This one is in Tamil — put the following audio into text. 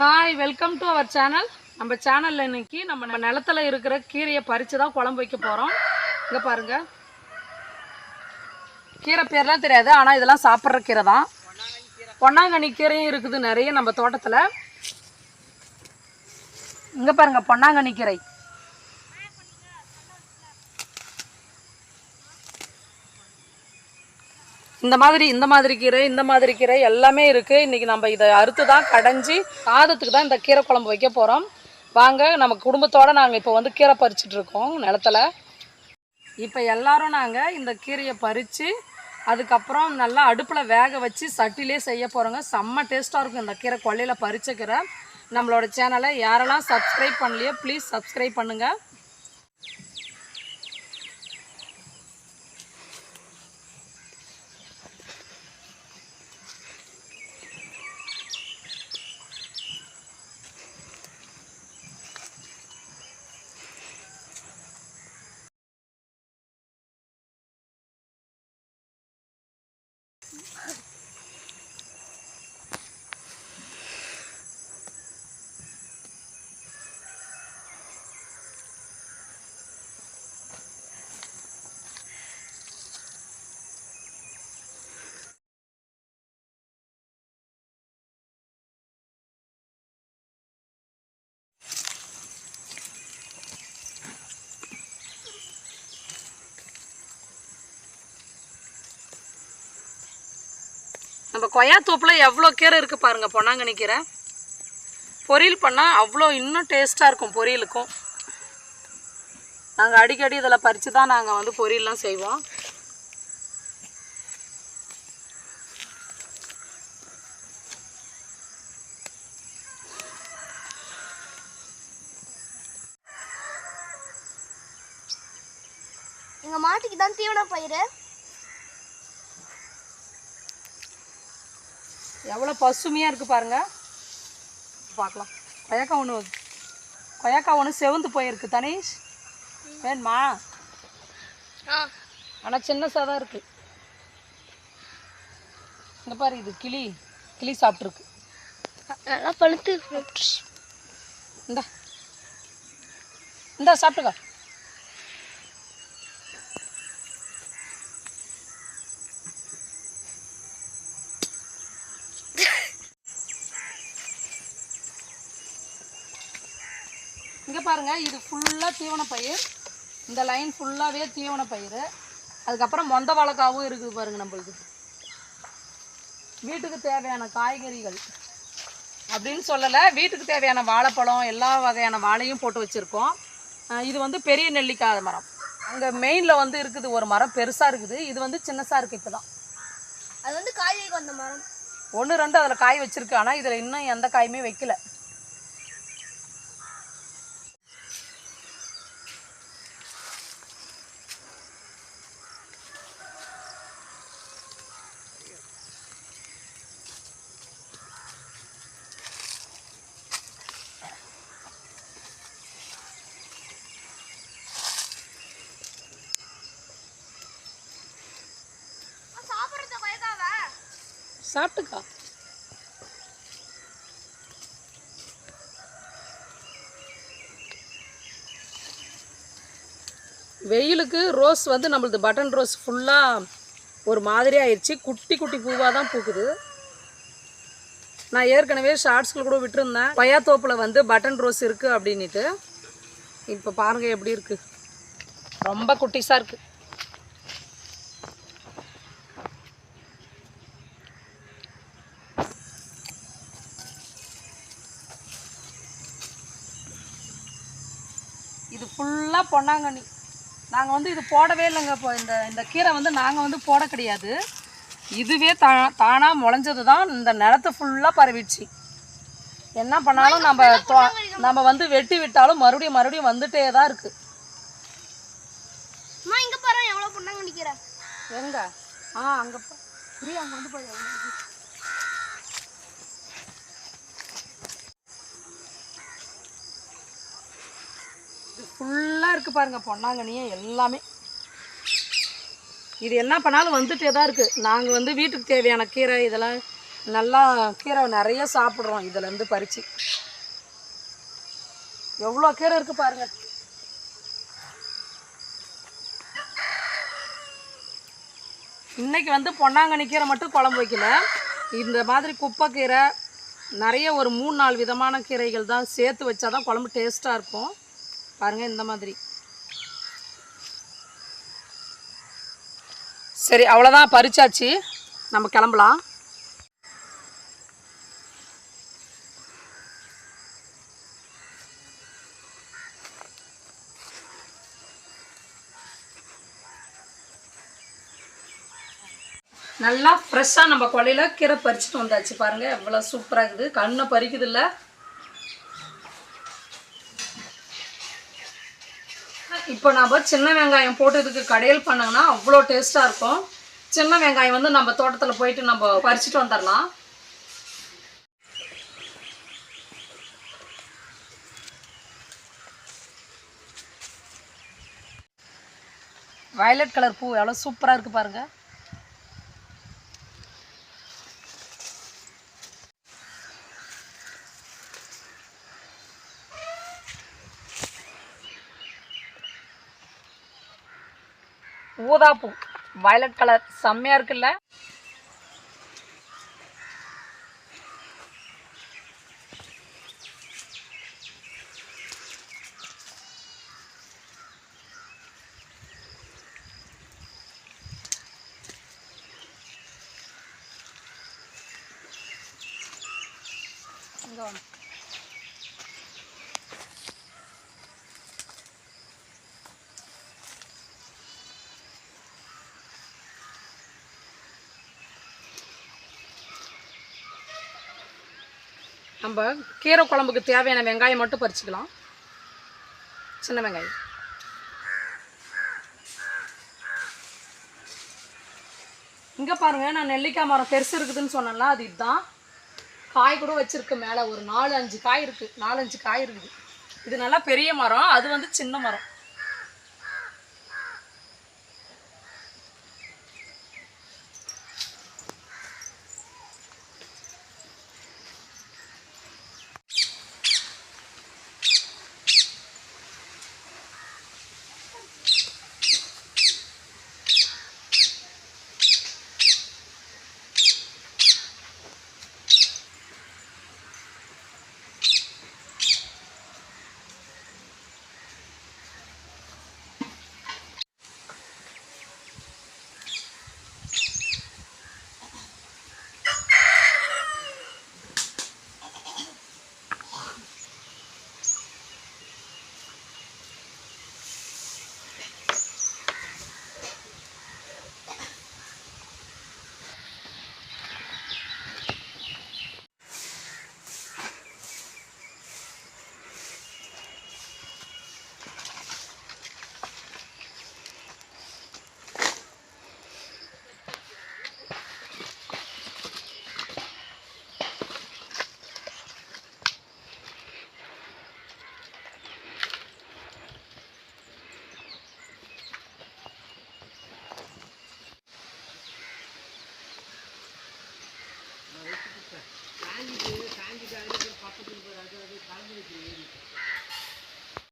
Hi welcome to our channel நம்ம சேனலில் இன்னைக்கு நம்ம நம்ம நிலத்துல இருக்கிற கீரையை பறித்து தான் குழம்பு வைக்க போகிறோம் இங்கே பாருங்க. கீரை பேர்லாம் தெரியாது ஆனால் இதெல்லாம் சாப்பிட்ற கீரை தான். பொன்னாங்கண்ணி கீரையும் இருக்குது நிறைய நம்ம தோட்டத்தில். இங்கே பாருங்கள் பொன்னாங்கண்ணி கீரை. இந்த மாதிரி இந்த மாதிரி கீரை இந்த மாதிரி கீரை எல்லாமே இருக்குது இன்றைக்கி நம்ம இதை அறுத்து தான் கடைஞ்சி சாதத்துக்கு தான் இந்த கீரை குழம்பு வைக்க போகிறோம் வாங்க நம்ம குடும்பத்தோடு நாங்கள் இப்போ வந்து கீரை பறிச்சிட்ருக்கோம் இருக்கோம் நிலத்துல. இப்போ எல்லோரும் நாங்கள் இந்த கீரையை பறித்து அதுக்கப்புறம் நல்லா அடுப்பில் வேக வச்சு சட்டிலே செய்ய போகிறோங்க செம்ம டேஸ்ட்டாக இருக்கும் இந்த கீரை கொல்லையில் பறிச்ச கீரை. நம்மளோட சேனலை யாரெல்லாம் சப்ஸ்கிரைப் பண்ணலையோ ப்ளீஸ் சப்ஸ்கிரைப் பண்ணுங்கள் இப்போ கொய்யா எவ்வளோ கீரை இருக்குது பாருங்கள் பொன்னாங்கண்ணி கீரை. பொரியல் பண்ணால் அவ்வளோ இன்னும் டேஸ்ட்டாக இருக்கும் பொரியலுக்கும். நாங்கள் அடிக்கடி இதில் பறித்து தான் நாங்கள் வந்து பொரியல்லாம் செய்வோம். எங்கள் மாட்டுக்கு தான் தீவன பயிர் எவ்வளோ பசுமையாக இருக்குது பாருங்கள் பார்க்கலாம். கொய்யாக்கா ஒன்று கொய்யாக்கா ஒன்று செவந்து போயிருக்கு தனீஷ். வேணுமா? ஆனால் சின்னசாக தான் இருக்குது இங்கே பாரு இது கிளி. கிளி சாப்பிட்ருக்கு நல்லா பழுத்து இந்தா. இந்தா சாப்பிட்டுக்கோ. பாருங்க இது ஃபுல்லாக தீவன பயிர். இந்த லைன் ஃபுல்லாகவே தீவன பயிர். அதுக்கப்புறம் மொந்த வாழைக்காவும் இருக்குது பாருங்க நம்மளுக்கு. வீட்டுக்கு தேவையான காய்கறிகள் அப்படின்னு சொல்லலை வீட்டுக்கு தேவையான வாழைப்பழம் எல்லா வகையான வாழையும் போட்டு வச்சுருக்கோம். இது வந்து பெரிய நெல்லிக்காய் மரம். அங்கே மெயினில் வந்து இருக்குது ஒரு மரம் பெருசாக இருக்குது. இது வந்து சின்னசாக இருக்குது இப்போ தான் அது வந்து காய்கறி வந்த மரம். ஒன்று ரெண்டு அதில் காய் வச்சிருக்கு. ஆனால் இதில் இன்னும் எந்த காயுமே வைக்கல. சாப்பிட்டுக்கா. வெயிலுக்கு ரோஸ் வந்து நம்மளது பட்டன் ரோஸ் ஃபுல்லாக ஒரு மாதிரி ஆயிடுச்சு குட்டி குட்டி பூவாக தான் பூக்குது. நான் ஏற்கனவே ஷார்ட்ஸில் கூட விட்டுருந்தேன். பையாத்தோப்பில் வந்து பட்டன் ரோஸ் இருக்குது அப்படின்ட்டு இப்போ பாருங்கள் எப்படி இருக்குது ரொம்ப குட்டிஸாக இருக்குது இது ஃபுல்லாக பொன்னாங்கண்ணி. நாங்கள் வந்து இது போடவே இல்லைங்க இப்போ. இந்த இந்த கீரை வந்து நாங்கள் வந்து போட கிடையாது. இதுவே தா தானாக முளைஞ்சது தான் இந்த நிலத்தை ஃபுல்லாக பரவிடுச்சு. என்ன பண்ணாலும் நம்ம தோ- நம்ம வந்து வெட்டி விட்டாலும் மறுபடியும் மறுபடியும் வந்துட்டே தான் இருக்குது எங்க? ஆ அங்கே பிரியா அங்கே வந்து பாரு இது ஃபுல்லாக இருக்குது பாருங்கள் பொன்னாங்கண்ணியே எல்லாமே. இது என்ன பண்ணாலும் வந்துட்டே தான் இருக்குது நாங்கள் வந்து வீட்டுக்கு தேவையான கீரை இதெல்லாம் நல்லா கீரை நிறைய சாப்பிட்றோம் இதுலேருந்து பறித்து எவ்வளோ கீரை இருக்குது பாருங்கள் இன்றைக்கி வந்து பொன்னாங்கண்ணி கீரை மட்டும் குழம்பு வைக்கல. இந்த மாதிரி குப்பைக்கீரை நிறைய ஒரு மூணு நாலு விதமான கீரைகள் தான் சேர்த்து வச்சா தான் குழம்பு டேஸ்ட்டாக இருக்கும். பாருங்கள் இந்த மாதிரி. சரி அவ்வளோதான் பறிச்சாச்சு. நம்ம கிளம்பலாம். நல்லா ஃப்ரெஷ்ஷாக நம்ம கொலையில் கீரை பறிச்சுட்டு வந்தாச்சு பாருங்க எவ்வளோ சூப்பராக இருக்குது. கண்ணை பறிக்குது இல்லை இப்போ நம்ம சின்ன வெங்காயம் போட்டு இதுக்கு கடையில் பண்ணோம்னா அவ்வளோ டேஸ்ட்டாக இருக்கும். சின்ன வெங்காயம் வந்து நம்ம தோட்டத்தில் போயிட்டு நம்ம பறிச்சுட்டு வந்துடலாம் வயலட் கலர் பூ எவ்வளோ சூப்பராக இருக்குது பாருங்கள் ஊதாப்பூ. வயலட் கலர் செம்மையா இருக்குல்ல இங்க வாங்க. நம்ம கீரை குழம்புக்கு தேவையான வெங்காயம் மட்டும் பறிச்சுக்கலாம். சின்ன வெங்காயம். இங்கே பாருங்கள் நான் நெல்லிக்காய் மரம் பெருசு இருக்குதுன்னு சொன்னேன்ல அது இதுதான் காய் கூட வச்சுருக்கு மேலே ஒரு நாலு அஞ்சு காய் இருக்குது நாலஞ்சு காய் இருக்குது. இது நல்லா பெரிய மரம் அது வந்து சின்ன மரம்.